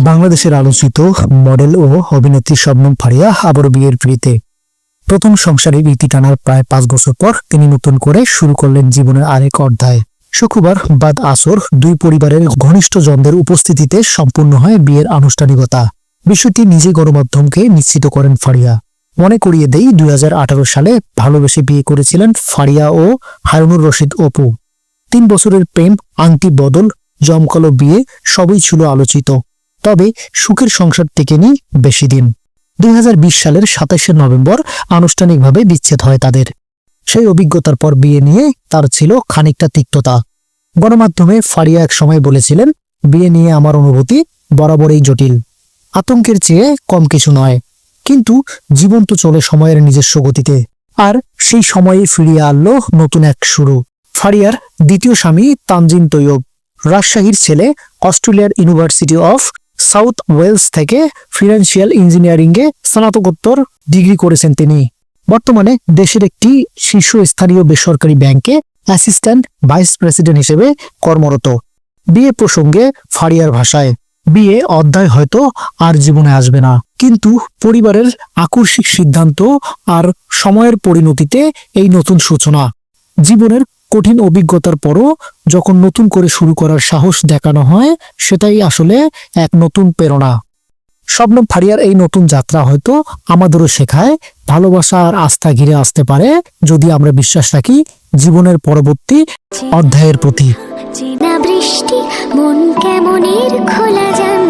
বাংলাদেশের আলোচিত মডেল ও অভিনেত্রী শবনম ফারিয়া আবারও বিয়ের পিড়িতে প্রথম সংসারের ইতি টানার প্রায় পাঁচ বছর পর তিনি নতুন করে শুরু করলেন জীবনের আরেক অধ্যায়। শুক্রবার বাদ আসর দুই পরিবারের ঘনিষ্ঠ জনদের উপস্থিতিতে সম্পূর্ণ হয় বিয়ের আনুষ্ঠানিকতা। বিষয়টি নিজে গণমাধ্যমকে নিশ্চিত করেন ফারিয়া। মনে করিয়ে দেই, দুই হাজার আঠারো সালে ভালোবেসে বিয়ে করেছিলেন ফারিয়া ও হারুনুর রশিদ অপু। তিন বছরের প্রেম, আংটি, বদল, জমকালো বিয়ে, সবই ছিল আলোচিত। তবে সুখের সংসার থেকে টেকেনি বেশি দিন। দুই হাজার বিশ সালের সাতাশে নভেম্বর আনুষ্ঠানিকভাবে বিচ্ছেদ হয় তাদের। সেই অভিজ্ঞতার পর বিয়ে নিয়ে তার ছিল খানিকটা তিক্ততা। গণমাধ্যমে ফারিয়া এক সময় বলেছিলেন, বিয়ে নিয়ে আমার অনুভূতি বরাবরই জটিল। আতঙ্কের চেয়ে কম কিছু নয়। কিন্তু জীবন তো চলে সময়ের নিজস্ব গতিতে। আর সেই সময়ে ফিরিয়ে আনলো নতুন এক শুরু। ফারিয়ার দ্বিতীয় স্বামী তানজিন তৈয়ব। রাজশাহীর ছেলে অস্ট্রেলিয়ার ইউনিভার্সিটি অফ সাউথ ওয়েলস থেকে ফিনান্সিয়াল ইঞ্জিনিয়ারিংয়ে স্নাতকোত্তর ডিগ্রি করেছেন তিনি। বর্তমানে দেশের একটি শীর্ষস্থানীয় বেসরকারি ব্যাংকে অ্যাসিস্ট্যান্ট ভাইস প্রেসিডেন্ট হিসেবে কর্মরত। বিয়ে প্রসঙ্গে ফারিয়ার ভাষায় বিয়ে অধ্যায় হয়তো আর জীবনে আসবে না। কিন্তু পরিবারের আকস্মিক সিদ্ধান্ত আর সময়ের পরিণতিতে এই নতুন সূচনা। জীবনের কঠিন অভিজ্ঞতার পরও যখন নতুন করে শুরু করার সাহস দেখানো হয় সেটাই আসলে এক নতুন প্রেরণা। শবনম ফারিয়ার এই নতুন যাত্রা হয়তো আমাদেরও শেখায় ভালোবাসা আর আস্থা ঘিরে আসতে পারে যদি আমরা বিশ্বাস রাখি জীবনের পরবর্তী অধ্যায়ের প্রতি। চেনা বৃষ্টি মন কেমনের খোলা সুর